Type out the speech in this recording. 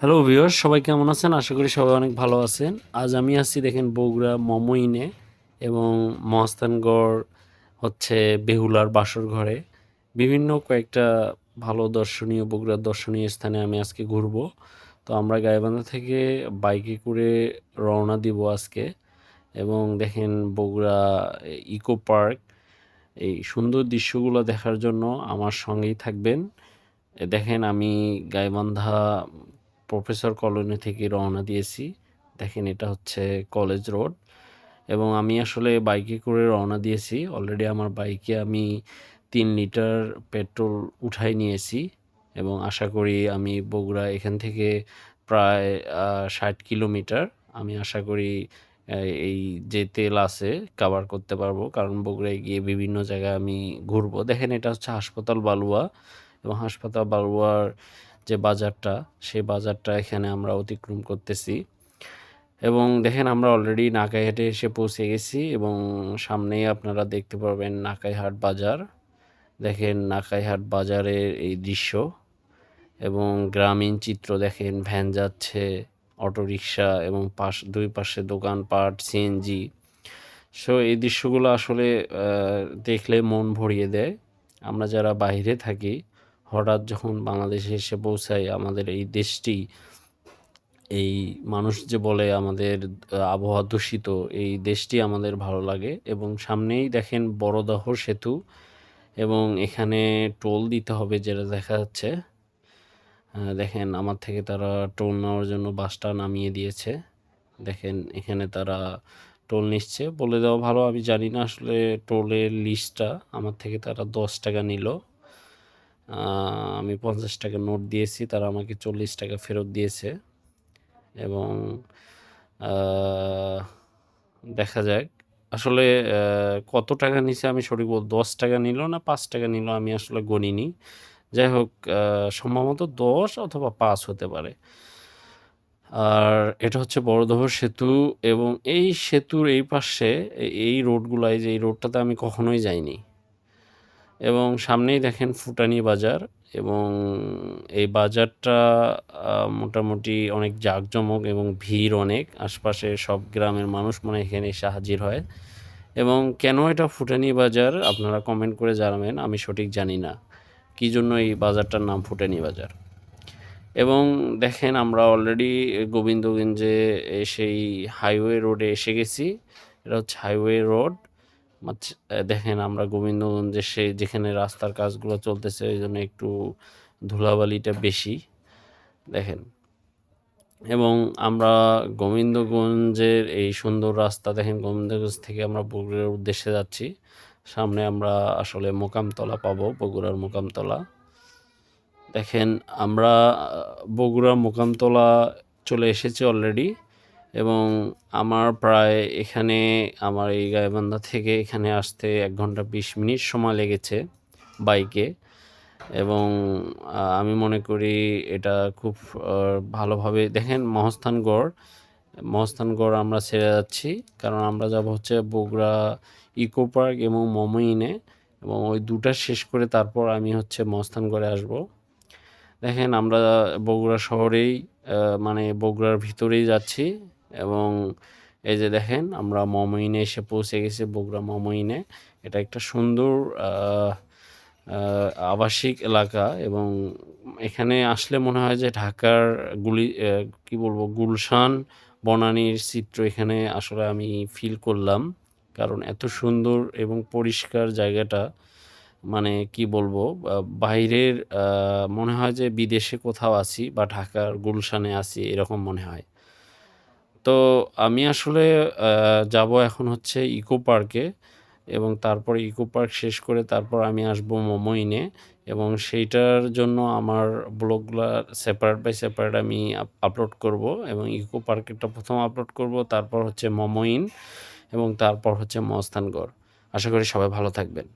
Hello viewers সবাই কেমন আছেন? আশা করি সবাই অনেক ভালো আছেন। আজ আমি আসছি দেখেন, বগুড়া মমইনে এবং মহাস্থানগড় হচ্ছে বেহুলার বাসর ঘরে। বিভিন্ন কয়েকটা ভালো দর্শনীয়, বগুড়ার দর্শনীয় স্থানে আমি আজকে ঘুরবো। তো আমরা গাইবান্ধা থেকে বাইকে করে রওনা দিব আজকে। এবং দেখেন, বগুড়া ইকো পার্ক, এই সুন্দর দৃশ্যগুলো দেখার জন্য আমার সঙ্গেই থাকবেন। দেখেন, আমি গাইবান্ধা প্রফেসর কলোনি থেকে রওনা দিয়েছি। দেখেন এটা হচ্ছে কলেজ রোড এবং আমি আসলে বাইকে করে রওনা দিয়েছি। অলরেডি আমার বাইকে আমি তিন লিটার পেট্রোল উঠাই নিয়েছি এবং আশা করি আমি বগুড়া এখান থেকে প্রায় ষাট কিলোমিটার আমি আশা করি এই যে তেল আছে কাভার করতে পারব। কারণ বগুড়ায় গিয়ে বিভিন্ন জায়গায় আমি ঘুরবো। দেখেন এটা হচ্ছে হাসপাতাল বালুয়া এবং হাসপাতাল বালুয়ার যে বাজারটা, সেই বাজারটা এখানে আমরা অতিক্রম করতেছি। এবং দেখেন আমরা অলরেডি নাকাইহাটে এসে পৌঁছে গেছি এবং সামনেই আপনারা দেখতে পারবেন নাকাইহাট বাজার। দেখেন নাকাইহাট বাজারের এই দৃশ্য এবং গ্রামীণ চিত্র দেখেন, ভ্যান যাচ্ছে, অটোরিকশা এবং পাশ, দুই পাশে দোকানপাট সিএনজি সো এই দৃশ্যগুলো আসলে দেখলে মন ভরিয়ে দেয়। আমরা যারা বাইরে থাকি হঠাৎ যখন বাংলাদেশে এসে পৌঁছায় আমাদের এই দেশটি, এই মানুষ যে বলে আমাদের আবহাওয়া দূষিত, এই দেশটি আমাদের ভালো লাগে। এবং সামনেই দেখেন বড়দহ সেতু এবং এখানে টোল দিতে হবে যেটা দেখা যাচ্ছে। দেখেন আমার থেকে তারা টোল নেওয়ার জন্য বাসটা নামিয়ে দিয়েছে। দেখেন এখানে তারা টোল নিচ্ছে। বলে দেওয়া ভালো, আমি জানি না আসলে টোলের লিস্টটা আমার থেকে তারা দশ টাকা নিল। আমি পঞ্চাশ টাকা নোট দিয়েছি, তারা আমাকে চল্লিশ টাকা ফেরত দিয়েছে। এবং দেখা যাক। আসলে কত টাকা নিছে আমি সঠিক বল দশ টাকা নিল না, পাঁচ টাকা নিল আমি আসলে গণিনি। যাই হোক সম্ভবত দশ অথবা পাঁচ হতে পারে। আর এটা হচ্ছে বড়দহর সেতু এবং এই সেতুর এই পাশে, এই রোডগুলাই যে এই রোডটাতে আমি কখনোই যাইনি। এবং সামনেই দেখেন ফুটানি বাজার এবং এই বাজারটা মোটামুটি অনেক জাঁকজমক এবং ভিড় অনেক। আশপাশে সব গ্রামের মানুষ মনে এখানে এসে হাজির হয়। এবং কেন এটা ফুটানি বাজার আপনারা কমেন্ট করে জানাবেন, আমি সঠিক জানি না। কী জন্য এই বাজারটার নাম ফুটানি বাজার? এবং দেখেন আমরা অলরেডি গোবিন্দগঞ্জে সেই হাইওয়ে রোডে এসে গেছি। এটা হচ্ছে হাইওয়ে রোড দেখেন আমরা গোবিন্দগঞ্জে সে, যেখানে রাস্তার কাজগুলো চলতেছে, ওই জন্য একটু ধুলাবালিটা বেশি। দেখেন। এবং আমরা গোবিন্দগঞ্জের এই সুন্দর রাস্তা, দেখেন গোবিন্দগঞ্জ থেকে আমরা বগুড়ার উদ্দেশ্যে যাচ্ছি। সামনে আমরা আসলে মোকামতলা পাবো, বগুড়ার মোকামতলা। দেখেন, আমরা বগুড়ার মোকামতলা চলে এসেছি অলরেডি। এবং আমার প্রায় এখানে আমার এই গাইবান্ধা থেকে এখানে আসতে এক ঘণ্টা বিশ মিনিট সময় লেগেছে বাইকে। এবং আমি মনে করি এটা খুব ভালোভাবে দেখেন মহস্থানগড় মহস্থানগড় আমরা ছেড়ে যাচ্ছি। কারণ আমরা যাব হচ্ছে বগুড়া ইকো পার্ক এবং মমইনে এবং ওই দুটা শেষ করে তারপর আমি হচ্ছে মহস্থানগড়ে আসব। দেখেন আমরা বগুড়া শহরেই মানে বগুড়ার ভিতরেই যাচ্ছি। এবং এই যে দেখেন, আমরা মমইনে এসে পৌঁছে গেছি বগুড়া মমইনে। এটা একটা সুন্দর আবাসিক এলাকা এবং এখানে আসলে মনে হয় যে ঢাকার গুলি কি বলব, গুলশান বনানীর চিত্র এখানে আসলে আমি ফিল করলাম। কারণ এত সুন্দর এবং পরিষ্কার জায়গাটা মানে কি বলব বাইরের মনে হয় যে বিদেশে কোথাও আছি বা ঢাকার গুলশানে আছি, এরকম মনে হয়। তো আমি আসলে যাব এখন হচ্ছে ইকো পার্কে এবং তারপর ইকো পার্ক শেষ করে তারপর আমি আসব মোমোইনে এবং সেইটার জন্য আমার ব্লগগুলো সেপারেট বাই সেপারেট আমি আপলোড করব এবং ইকো পার্কেরটা প্রথম আপলোড করব, তারপর হচ্ছে মোমোইন এবং তারপর হচ্ছে মস্তানগড়। আশা করি সবাই ভালো থাকবেন।